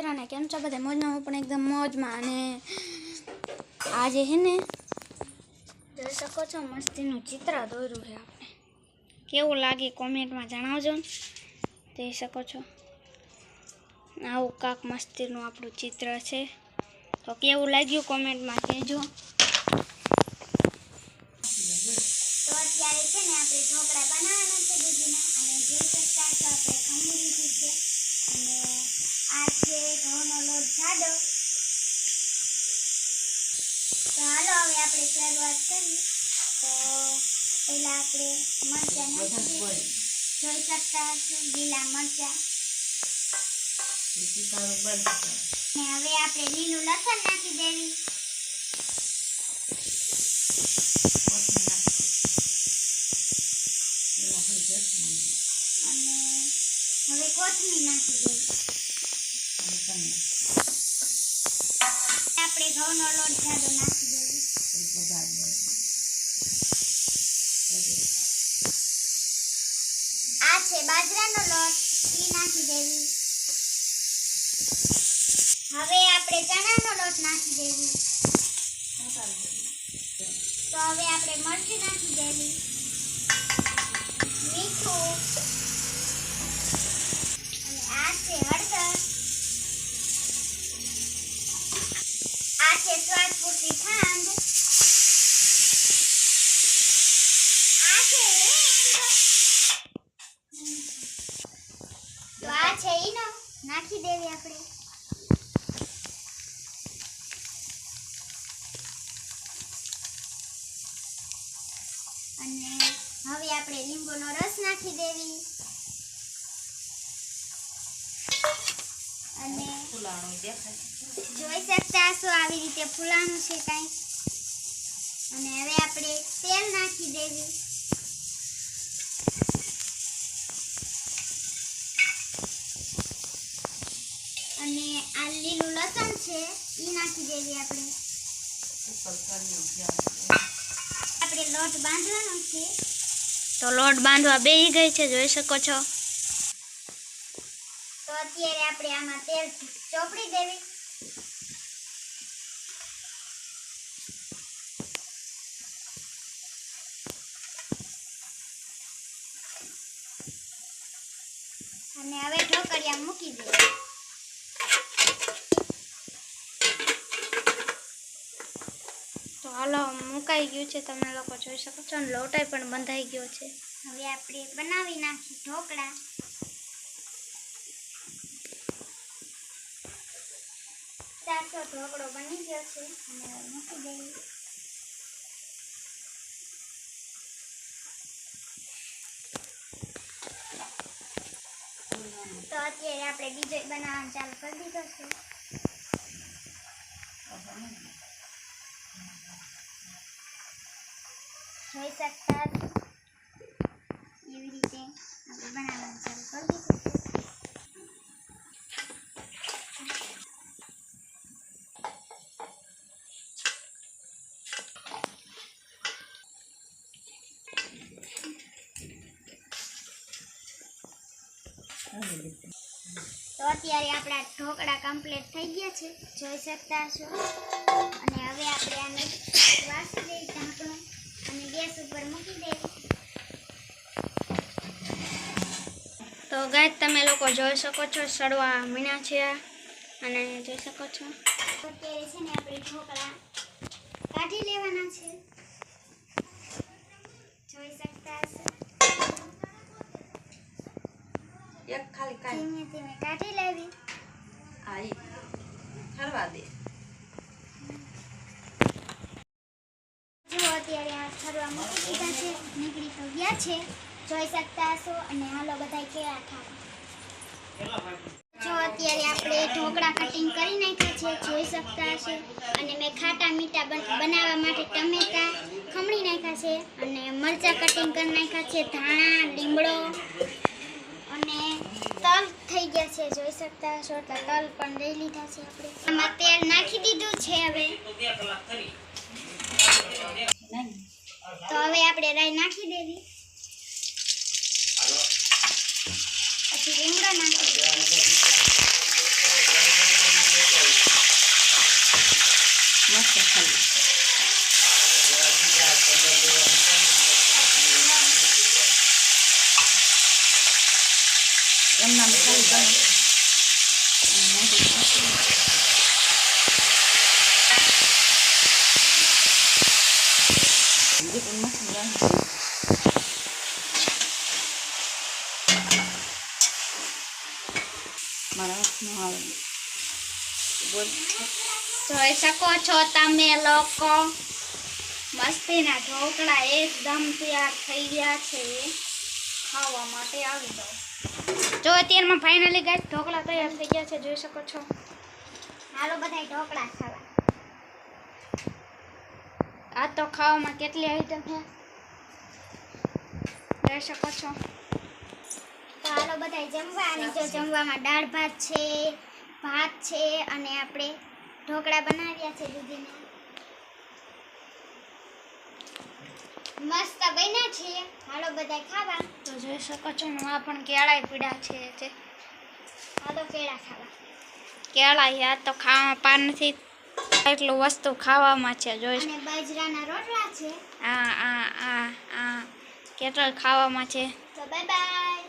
મિત્રને કેમ છો બધા મોજમાં, હું પણ એકદમ મોજમાં અને આજે છે ને, જોઈ શકો છો, મસ્તીનું ચિત્ર દોર્યું છે આપણે. કેવું લાગે કોમેન્ટમાં જણાવજો. જોઈ શકો છો. આવું કાંક મસ્તીનું આપણું ચિત્ર છે. તો કેવું લાગ્યું કોમેન્ટમાં કહેજો. તો અત્યારે છે ને આપણે ઢોકળા બનાવવાના છે દૂધીના. અને જોઈ શકતા છો આપણે ખમણી લીધી છે. અને આ છે ઘઉંનો લોટ જાડો. તો હાલો હવે આપણે શરૂઆત કરીએ. તો પહેલાં આપણે મરચાં જોઈ શકતા હશું, લીલા મરચાં. ને હવે આપણે લીલું લસણ નાખી દેવી. અને હવે કોથમીર નાખી દેવી. આ છે બાજરાનો લોટ એ નાખી દેવી હવે આપણે ચણાનો લોટ નાખી દેવી તો હવે આપણે મરચું નાખી દેવી. નાખી દેવી આપણે અને હવે આપણે લીંબુનો રસ નાખી દેવી અને જોઈ શકતા હશો આવી રીતે ફૂલાણું છે કાંઈ. અને હવે આપણે તેલ નાખી દેવી અને આ લીલું લસણ છે એ નાખી દેવી આપણે. આપણે લોટ બાંધવાનો છે. તો લોટ બાંધવા બેહી ગઈ છે જોઈ શકો છો. તો અત્યારે આપણે આમાં તેલ ચોપડી દેવી. અને હવે ઢોકળિયા મૂકી દેવી. તો હાલો મુકાઈ ગયું છે તમે લોકો જોઈ શકો છો અને લોટાઈ પણ બંધાઈ ગયો છે. હવે આપણે બનાવી નાખી ઢોકળા. ચારસો ઢોકળો બની ગયો છે અને મૂકી દઈએ. તો અત્યારે આપણે બીજો બનાવવાનું ચાલુ કરી દીધો છે. જોઈ શકતા. એવી રીતે આપણે બનાવવાનું ચાલુ કરી દીધું તો અત્યારે આપણા ઢોકળા કમ્પ્લીટ થઈ ગયા છે. જોઈ શકતા છો અને હવે આપણે આને વાસી દઈએ ઢાંકણું અને ગેસ ઉપર મૂકી દઈએ તો ગાય તમે લોકો જોઈ શકો છો સડવા મીણા છે અને જોઈ શકો છો. અત્યારે છે ને આપણે ઢોકળા કાઢી લેવાના છે. જોઈ શકતા હશો? એક ખાલી કાંઈ ધીમે ધીમે કાઢી લેવી. આ ફરવા દે જો અત્યારે આ ફરવા મૂકી દીધા છે નીકળી તો ગયા છે. જોઈ શકતા હશો અને હાલો બધા કેળા ખાવા. જો અત્યારે આપણે ઢોકળા કટિંગ કરી નાખ્યા છે, જોઈ શકતા હશે. અને મેં ખાટા મીઠા બન- બનાવવા માટે ટમેટા ખમણી નાખ્યા છે અને મરચાં કટિંગ કરી નાખ્યા છે, ધાણા, લીમડો અને તલ થઈ ગયા છે, જોઈ શકતા હશો. એટલે તલ પણ લઈ લીધા છે આપણે. આમાં તેલ નાખી દીધું છે હવે. તો હવે આપણે રાઈ નાખી દેવી પછી લીમડો નાખી છે ખાલી એમ નામ ખાલી કરો અને મોટી નાખી. બીજું પણ જોઈ શકો છો તમે લોકો. મસ્તીના ઢોકળા એકદમ તૈયાર થઈ ગયા છે. ખાવા માટે આવી જાઓ. જો અત્યારમાં ફાઇનલી ગાય ઢોકળા તૈયાર થઈ ગયા છે, જોઈ શકો છો. હાલો બધા ઢોકળા ખાવા. આ તો ખાવામાં કેટલી આઈટમ છે? જોઈ શકો છો. તો હાલો બધા જમવા, અને જો જમવામાં દાળ ભાત છે ભાત છે, અને આપણે ઢોકળા બનાવ્યા છે દીદીને. મસ્ત બન્યા છે. હાલો બધા ખાવા. તો જોઈ શકો છો આ પણ કેળાય પીડા છે હાલો કેળા ખાવા. કેળા યાર તો ખાવામાં પાર નથી. એટલું વસ્તુ ખાવામાં છે જોઈ અને બાજરાના રોટલા છે. આ આ આ આ. કેટલા ખાવામાં છે? તો બાય બાય